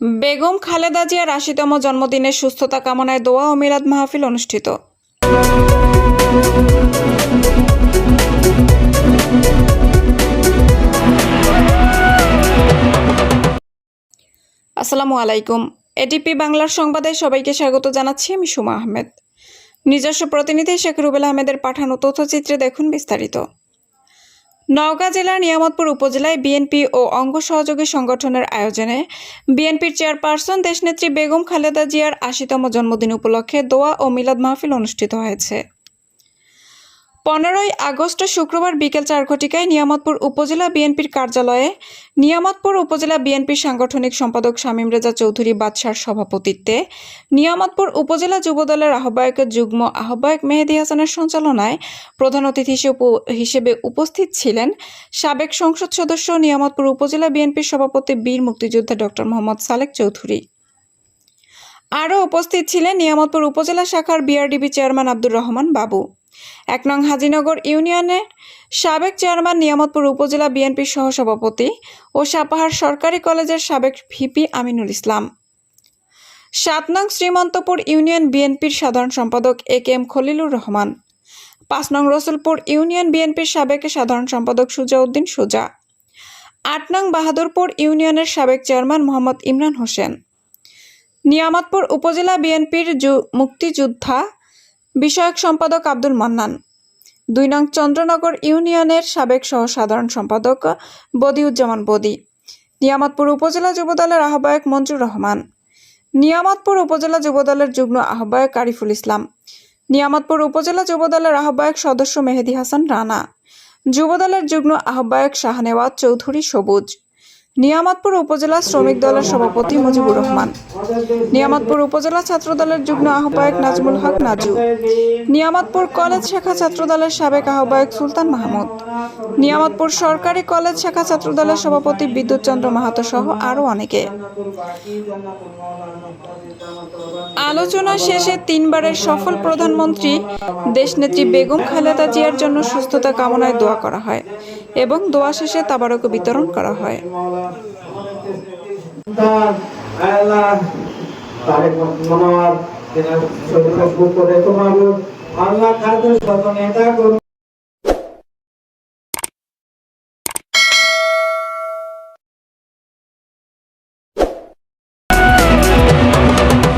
বেগম খালেদা জিয়ার আশিতম জন্মদিনের সুস্থতা কামনায় দোয়া ও মিলাদ মাহফিল অনুষ্ঠিত। আসসালামু আলাইকুম। এডিপি বাংলার সংবাদে সবাইকে স্বাগত জানাচ্ছি আমি সুমা আহমেদ। নিজস্ব প্রতিনিধি শেখ রুবেল আহমেদের পাঠানো তথ্যচিত্রে দেখুন বিস্তারিত। নওগাঁ জেলার নিয়ামতপুর উপজেলায় বিএনপি ও অঙ্গ সহযোগী সংগঠনের আয়োজনে বিএনপির চেয়ারপারসন দেশনেত্রী বেগম খালেদা জিয়ার আশিতম জন্মদিন উপলক্ষে দোয়া ও মিলাদ মাহফিল অনুষ্ঠিত হয়েছে। পনেরোই আগস্ট শুক্রবার বিকেল চার ঘটিকায় নিয়ামতপুর উপজেলা বিএনপির কার্যালয়ে নিয়ামতপুর উপজেলা বিএনপির সাংগঠনিক সম্পাদক শামীম রেজা চৌধুরী বাদশার সভাপতিত্বে নিয়ামতপুর উপজেলা যুবদলের আহ্বায়ক যুগ্ম আহ্বায়ক মেহেদি হাসানের সঞ্চালনায় প্রধান অতিথি হিসেবে উপস্থিত ছিলেন সাবেক সংসদ সদস্য নিয়ামতপুর উপজেলা বিএনপির সভাপতি বীর মুক্তিযোদ্ধা ডক্টর মোহাম্মদ সালেক চৌধুরী। আরও উপস্থিত ছিলেন নিয়ামতপুর উপজেলা শাখার বিআরডিবি চেয়ারম্যান আব্দুর রহমান বাবু। এক নং হাজিনগর ইউনিয়নের সাবেক চেয়ারম্যান নিয়ামতপুর উপজেলা বিএনপির সহসভাপতি ও সাপাহার সরকারি কলেজের সাবেক ভিপি আমিনুল ইসলাম। সাত নং শ্রীমন্তপুর ইউনিয়ন বিএনপির সাধারণ সম্পাদক A K M Khalilur Rahman. পাঁচ নং রসুলপুর ইউনিয়ন বিএনপির সাবেক সাধারণ সম্পাদক সুজাউদ্দিন সুজা। আট নং বাহাদুরপুর ইউনিয়নের সাবেক চেয়ারম্যান মোহাম্মদ ইমরান হোসেন। নিয়ামতপুর উপজেলা বিএনপির মুক্তিযোদ্ধা বিষয়ক সম্পাদক আব্দুল মান্নান। দুই নং চন্দ্রনগর ইউনিয়নের সাবেক সহ সাধারণ সম্পাদক বদিউজ্জামান বদি। নিয়ামতপুর উপজেলা যুবদলের আহ্বায়ক মঞ্জুর রহমান। নিয়ামতপুর উপজেলা যুবদলের যুগ্ম আহ্বায়ক আরিফুল ইসলাম। নিয়ামতপুর উপজেলা যুবদলের আহ্বায়ক সদস্য মেহেদি হাসান রানা। যুবদলের যুগ্ম আহ্বায়ক শাহনেওয়াজ চৌধুরী সবুজ। নিয়ামতপুর উপজেলা শ্রমিক দলের সভাপতি মুজিবুর রহমান। নিয়ামতপুর উপজেলা ছাত্রদলের যুগ্ম আহ্বায়ক নাজমুল হক নাজু। নিয়ামতপুর কলেজ শাখা ছাত্রদলের সাবেক আহ্বায়ক সুলতান মাহমুদ। নিয়ামতপুর সরকারি কলেজ শাখা ছাত্রদলের সভাপতি বিদ্যুৎ চন্দ্র মাহাতো সহ আরও অনেকে। আলোচনা শেষে তিনবারের সফল প্রধানমন্ত্রী দেশনেত্রী বেগম খালেদা জিয়ার জন্য সুস্থতা কামনায় দোয়া করা হয়। এবং দোয়া শেষে তাবারক বিতরণ করা হয়। আল্লাহ